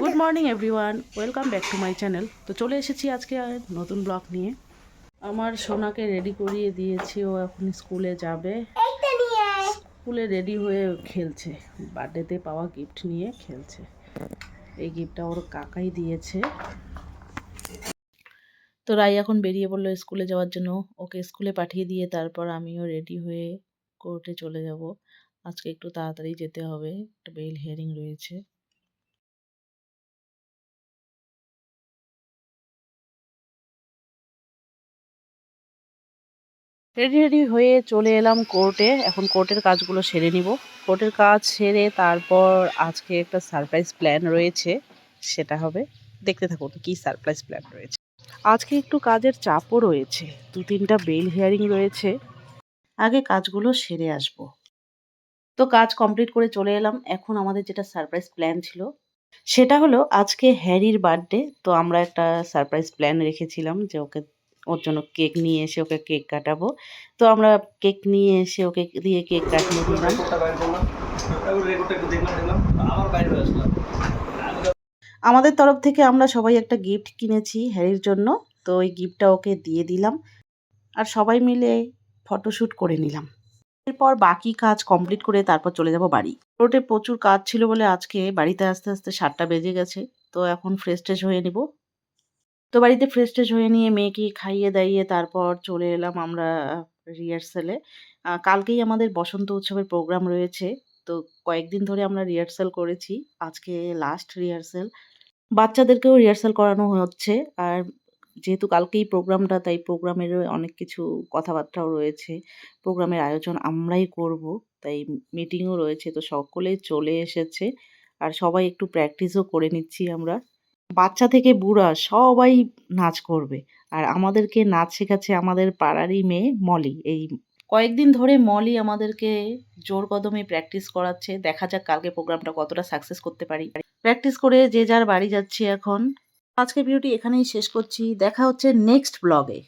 Good morning everyone welcome back to my channel তো চলে এসেছি আজকে নতুন ব্লগ নিয়ে। আমার সোনাকে রেডি করিয়ে দিয়েছি ও এখন স্কুলে যাবে। স্কুলে রেডি হয়ে খেলছে। বার্থডেতে পাওয়া গিফট নিয়ে খেলছে। এই গিফটটা ওর কাকাই দিয়েছে। তো রাই এখন বেরিয়ে পড়ল স্কুলে যাওয়ার জন্য। ওকে স্কুলে পাঠিয়ে দিয়ে তারপর আমিও রেডি হয়ে কোর্টে চলে যাব। আজকে একটু তাড়াতাড়ি যেতে হবে। একটা বেল হিয়ারিং রয়েছে। রেডি রেডি হয়ে চলে এলাম কোর্টে এখন কোর্টের কাজগুলো সেরে নিব। কোর্টের কাজ সেরে তারপর আজকে একটা সারপ্রাইজ প্ল্যান রয়েছে, সেটা হবে দেখতে থাকুন কি সারপ্রাইজ প্ল্যান রয়েছে। আজকে একটু কাজের চাপও রয়েছে, দু তিনটা বেল হিয়ারিং রয়েছে। আগে কাজগুলো সেরে আসব। তো কাজ কমপ্লিট করে চলে এলাম। এখন আমাদের যেটা সারপ্রাইজ প্ল্যান ছিল, সেটা হলো আজকে হ্যারির বার্থডে তো আমরা একটা সারপ্রাইজ প্ল্যান রেখেছিলাম যে ওকে ওর জন্য কেক নিয়ে এসে ওকে কেক কাটাবো। তো আমরা কেক নিয়ে এসে ওকে দিয়ে কেক কাটিয়ে দিলাম আমাদের তরফ থেকে আমরা সবাই একটা গিফট কিনেছি হ্যারির জন্য। তো ওই গিফটটা ওকে দিয়ে দিলাম। আর সবাই মিলে ফটোশ্যুট করে নিলাম। এরপর বাকি কাজ কমপ্লিট করে তারপর চলে যাব বাড়ি। রোডে প্রচুর কাজ ছিল বলে আজকে বাড়িতে আস্তে আস্তে সাতটা বেজে গেছে। তো এখন ফ্রেশ ট্রেশ হয়ে নিব। তো বাড়িতে ফ্রেশ ট্রেশ হয়ে নিয়ে মেয়েকে খাইয়ে দাইয়ে তারপর চলে এলাম আমরা রিহার্সালে কালকেই আমাদের বসন্ত উৎসবের প্রোগ্রাম রয়েছে, তো কয়েকদিন ধরে আমরা রিহার্সাল করেছি, আজকে লাস্ট রিহার্সাল বাচ্চাদেরকেও রিহার্সাল করানো হচ্ছে, আর যেহেতু কালকেই প্রোগ্রামটা তাই প্রোগ্রামের অনেক কিছু কথাবার্তাও রয়েছে। প্রোগ্রামের আয়োজন আমরাই করব, তাই মিটিংও রয়েছে, তো সকলে চলে এসেছে, আর সবাই একটু প্র্যাকটিসও করে নিচ্ছি আমরা। বাচ্চা থেকে বুড়া সবাই নাচ করবে। আর আমাদেরকে নাচ শেখাচ্ছে আমাদের পাড়ারই মেয়ে মলি। এই কয়েকদিন ধরে মলি আমাদেরকে জোর কদমে প্র্যাকটিস করাচ্ছে। দেখা যাক কালকে প্রোগ্রামটা কতটা সাকসেস করতে পারি। প্র্যাকটিস করে যে যার বাড়ি যাচ্ছি এখন। আজকে ভিডিওটি এখানেই শেষ করছি। দেখা হচ্ছে নেক্সট ব্লগে